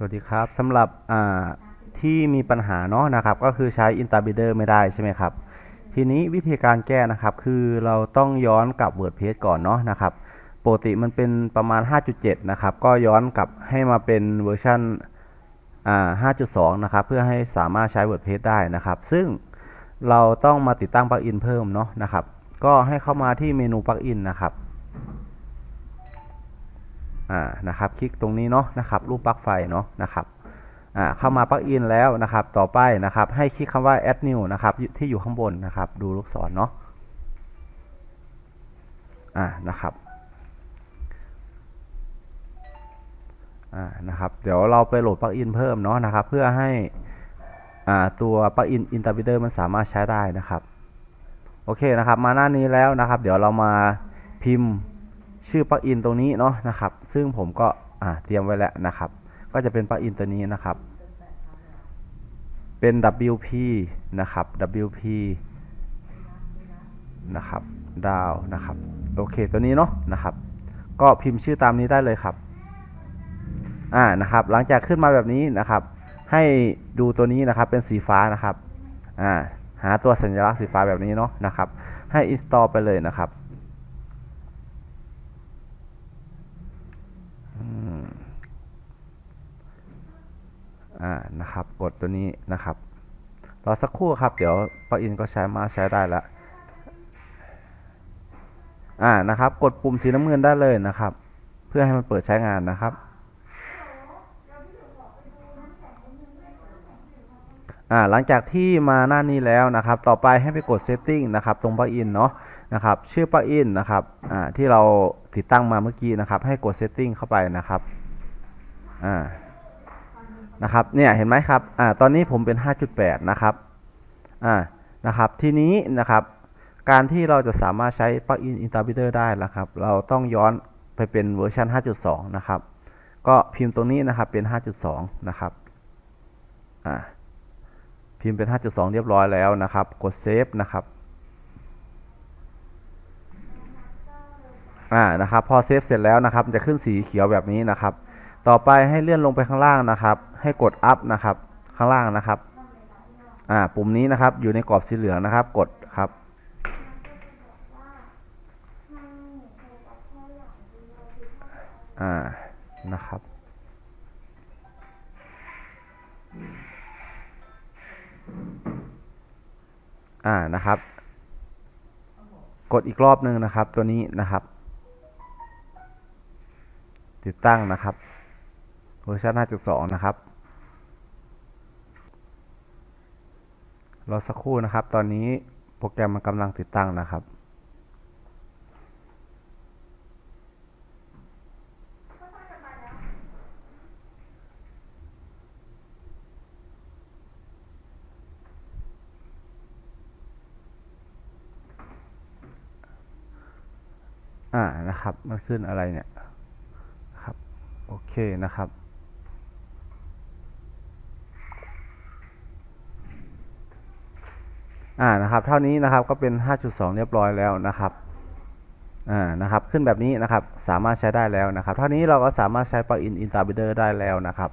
สวัสดีครับสำหรับที่มีปัญหาเนาะนะครับ ก็คือใช้ i n t e r p r e t e r ไม่ได้ใช่ไหมครับ ทีนี้วิธีการแก้นะครับ คือเราต้องย้อนกลับ WordPress ก่อนเนาะนะครับปกติมันเป็นประมาณ 5.7 นะครับ ก็ย้อนกลับให้มาเป็นเวอร์ชัน5.2 นะครับ เพื่อให้สามารถใช้ WordPress ได้นะครับ ซึ่งเราต้องมาติดตั้งปลั๊กอินเพิ่มเนาะนะครับ ก็ให้เข้ามาที่เมนูปลั๊กอินนะครับ อ่านะครับคลิกตรงนี้เนาะนะครับรูปปลั๊กไฟเนาะนะครับอ่าเข้ามาปลั๊กอินแล้วนะครับ ต่อไปนะครับ ให้คลิกคำว่า add new นะครับที่อยู่ข้างบนนะครับ ดูลูกศรเนาะอ่านะครับอ่านะครับ เดี๋ยวเราไปโหลดปลั๊กอินเพิ่มเนาะนะครับ เพื่อให้อ่าตัวปลั๊กอิน Interpreter มันสามารถใช้ได้นะครับ โอเคนะครับ มาหน้านี้แล้วนะครับ เดี๋ยวเรามาพิมพ์ ชื่อปลั๊กอินตรงนี้เนาะนะครับ ซึ่งผมก็เตรียมไว้แล้วนะครับ ก็จะเป็นปลั๊กอินตัวนี้นะครับ เป็น WP นะครับ WP นะครับดาวนะครับ โอเคตัวนี้เนาะนะครับ ก็พิมพ์ชื่อตามนี้ได้เลยครับ อ่านะครับ หลังจากขึ้นมาแบบนี้นะครับ ให้ดูตัวนี้นะครับเป็นสีฟ้านะครับ อ่าหาตัวสัญลักษณ์สีฟ้าแบบนี้เนาะนะครับ ให้ install ไปเลยนะครับ อ่านะครับ กดตัวนี้นะครับรอสักครู่ครับ เดี๋ยวปลั๊กอินก็ใช้มาใช้ได้แล้วอ่านะครับ กดปุ่มสีน้ำเงินได้เลยนะครับ เพื่อให้มันเปิดใช้งานนะครับอ่าหลังจากที่มาหน้านี้แล้วนะครับ ต่อไปให้ไปกด setting นะครับ ตรงปลั๊กอินเนาะนะครับ ชื่อปลั๊กอินนะครับอ่าที่เราติดตั้งมาเมื่อกี้นะครับ ให้กด setting เข้าไปนะครับอ่า นะครับเนี่ยเห็นไหมครับอ่าตอนนี้ผมเป็น 5.8 นะครับอ่านะครับทีนี้นะครับการที่เราจะสามารถใช้ปลั๊กอิน Interpreter ได้นะครับ เราต้องย้อนไปเป็นเวอร์ชัน5.2 นะครับ ก็พิมพ์ตรงนี้นะครับเป็น 5.2 นะครับอ่าพิมพ์เป็น 5.2 เรียบร้อยแล้วนะครับ กดเซฟนะครับอ่านะครับพอเซฟเสร็จแล้วนะครับจะขึ้นสีเขียวแบบนี้นะครับ ต่อไปให้เลื่อนลงไปข้างล่างนะครับ ให้กด up นะครับ ข้างล่างนะครับ อ่า ปุ่มนี้นะครับ อยู่ในกรอบสีเหลืองนะครับ กดครับ อ่า นะครับอ่านะครับ กดอีกรอบหนึ่งนะครับตัวนี้นะครับ ติดตั้งนะครับ วอร์ชัน5.2 นะครับ รอสักครู่นะครับ ตอนนี้โปรแกรมมันกำลังติดตั้งนะครับ อ่านะครับ มันขึ้นอะไรเนี่ยครับ โอเคนะครับ อ่านะครับ เท่านี้นะครับก็เป็น 5.2 เรียบร้อยแล้วนะครับอ่านะครับ ขึ้นแบบนี้นะครับสามารถใช้ได้แล้วนะครับ เท่านี้เราก็สามารถใช้ปลั๊กอินอินตาบิเดอร์ได้แล้วนะครับ